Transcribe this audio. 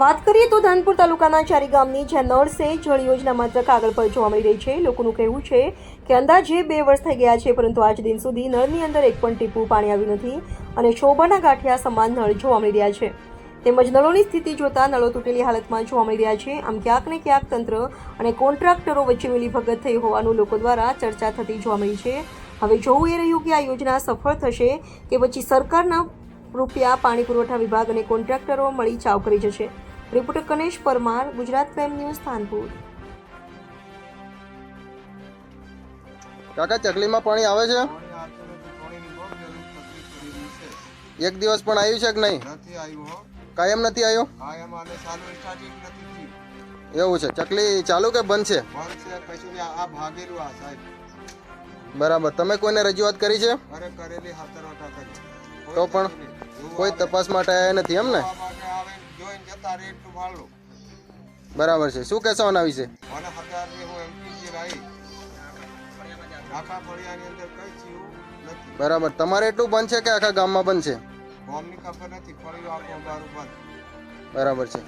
વાત કરીએ તો ધાનપુર તાલુકાના ચારી ગામની જ્યાં નળ સે જળ યોજના માત્ર કાગળ પર જોવા મળી રહી છે, લોકોનું કહેવું છે કે અંદાજે બે વર્ષ થઈ ગયા છે, પરંતુ આજ દિન સુધી નળની અંદર એક પણ ટીપું પાણી આવ્યું નથી અને શોભાના ગાંઠિયા સમાન નળ જોવા મળી રહ્યા છે. તેમજ નળોની સ્થિતિ જોતા નળો તૂટેલી હાલતમાં જોવા મળી રહ્યા છે. આમ ક્યાંક ને ક્યાંક તંત્ર અને કોન્ટ્રાક્ટરો વચ્ચે મિલીભગત થઈ હોવાનું લોકો દ્વારા ચર્ચા થતી જોવા મળી છે. હવે જોવું એ રહ્યું કે આ યોજના સફળ થશે કે પછી સરકારના રૂપિયા પાણી પુરવઠા વિભાગ અને કોન્ટ્રાક્ટરો મળી ચાવ કરી જશે. Reporter Kanesh Parmar Gujarat crime news Thanpur. કાકા ચકલીમાં પાણી આવે છે? એક દિવસ પણ આવ્યું છે કે નહીં? નથી આવ્યું કાયમ નથી આવ્યો? કાયમ અમારે ચાલુ સ્ટાર્ટિંગ નથી એવું છે. ચકલી ચાલુ કે બંધ છે? બંધ છે કશું આ ભાગેલું આ સાહેબ. બરાબર. તમે કોઈને રજૂઆત કરી છે? અરે કરેલી હાથર કરી. તો પણ? કોઈ તપાસ માટે આવ્યા નથી એમ ને? બરાબર છે. શું કહેશો આના વિશે? બરાબર. તમારે એટલું બંધ છે કે આખા ગામમાં બંધ છે? બરાબર છે.